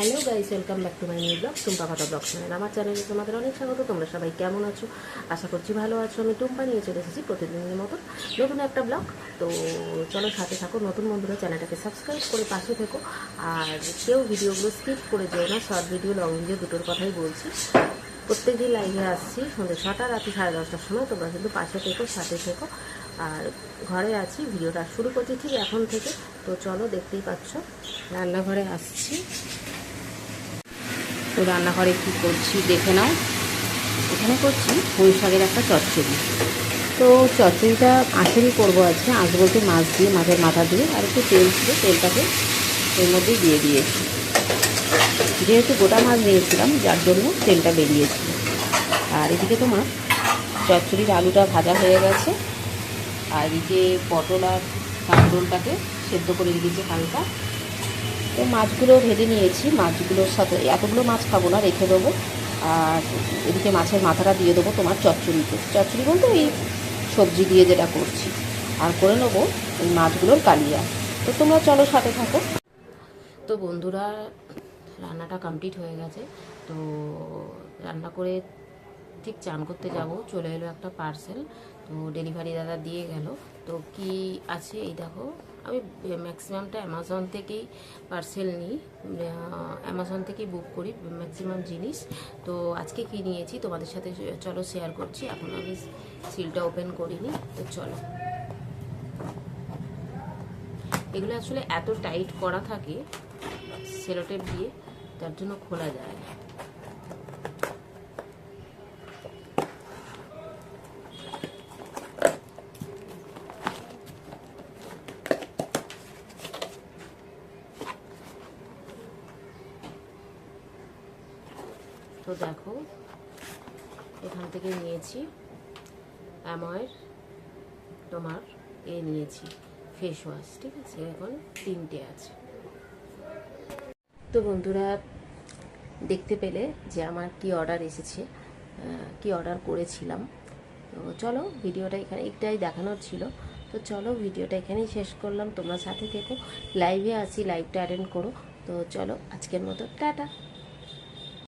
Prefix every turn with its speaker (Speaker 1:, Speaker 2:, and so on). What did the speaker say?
Speaker 1: Hello guys, welcome back to my new vlog. Tumpa Kotha vlog channel আমার চ্যানেলে তোমাদের অনেক স্বাগত, তোমরা সবাই কেমন আছো? আশা করছি ভালো আছো। আমি টুম্পা নিয়ে চলে এসেছি প্রতিদিনের মতো নতুন একটা ব্লগ। তো চলো সাথে থাকো, নতুন বন্ধুরা চ্যানেলটাকে সাবস্ক্রাইব করে পাশে থেকো। আর কেউ ভিডিওগুলো স্কিপ করে যেও না শর্ট ভিডিও লং ভিডিও দুটোর কথাই বলছি। প্রত্যেক দিন লাইভে আসছি, সন্ধ্যে ছটা রাতে সাড়ে দশটার সময়। তোমরা কিন্তু পাশে থেকো, সাথে থেকো। আর ঘরে আছি, ভিডিওটা শুরু করছি ঠিক এখন থেকে। তো চলো দেখতেই পাচ্ছ, রান্নাঘরে আসছি। তো রান্নাঘরে কী করছি দেখে নাও। এখানে করছি পুঁই শাকের একটা চচ্চড়ি। তো চচ্চড়িটা আঁশেরই করব আজকে। আঁশ বলতে মাছ দিয়ে, মাছের মাথা দিয়ে আর একটু তেল ছিল তেলটাকে এর মধ্যেই দিয়ে দিয়েছি। যেহেতু গোটা মাছ নিয়েছিলাম, যার জন্য তেলটা বেরিয়েছিল আর এদিকে তোমার চচ্চড়ির আলুটা ভাজা হয়ে গেছে। আর এদিকে পটল আর কাঁকরোলটাকে সেদ্ধ করে দিয়েছি হালকা। তো মাছগুলো ভেজে নিয়েছি। মাছগুলোর সাথে এতগুলো মাছ খাব না, রেখে দেবো। আর এদিকে মাছের মাথাটা দিয়ে দেবো তোমার চচ্চড়িতে। চচ্চড়ি বলতে এই সবজি দিয়ে যেটা করছি। আর করে নেব এই মাছগুলোর কালিয়া। তো তোমরা চলো সাথে থাকো। তো বন্ধুরা, রান্নাটা কমপ্লিট হয়ে গেছে। তো রান্না করে ঠিক চান করতে যাব। চলে এলো একটা পার্সেল তো ডেলিভারি দাদা দিয়ে গেল। তো কি আছে এই দেখো। আমি ম্যাক্সিমামটা অ্যামাজন থেকেই পার্সেল নিই। অ্যামাজন থেকেই বুক করি ম্যাক্সিমাম জিনিস। তো আজকে কি নিয়েছি তোমাদের সাথে চলো শেয়ার করছি। এখন আমি সিলটা ওপেন করিনি। তো চলো। এগুলো আসলে এত টাইট করা থাকে সেলোটেপ দিয়ে, তার জন্য খোলা যায় না। তো দেখো, এখান থেকে নিয়েছি অ্যাময়ের, তোমার, এ নিয়েছি ফেস ওয়াশ ঠিক আছে? এখন তিনটে আছে। তো বন্ধুরা, দেখতে পেলে যে আমার কি অর্ডার এসেছে কি অর্ডার করেছিলাম। তো চলো, ভিডিওটা এখানে একটাই দেখানোর ছিল। তো চলো, ভিডিওটা এখানেই শেষ করলাম। তোমরা সাথে থেকো। লাইভে আসি লাইভটা অ্যাটেন্ড করো। তো চলো, আজকের মতো, টাটা।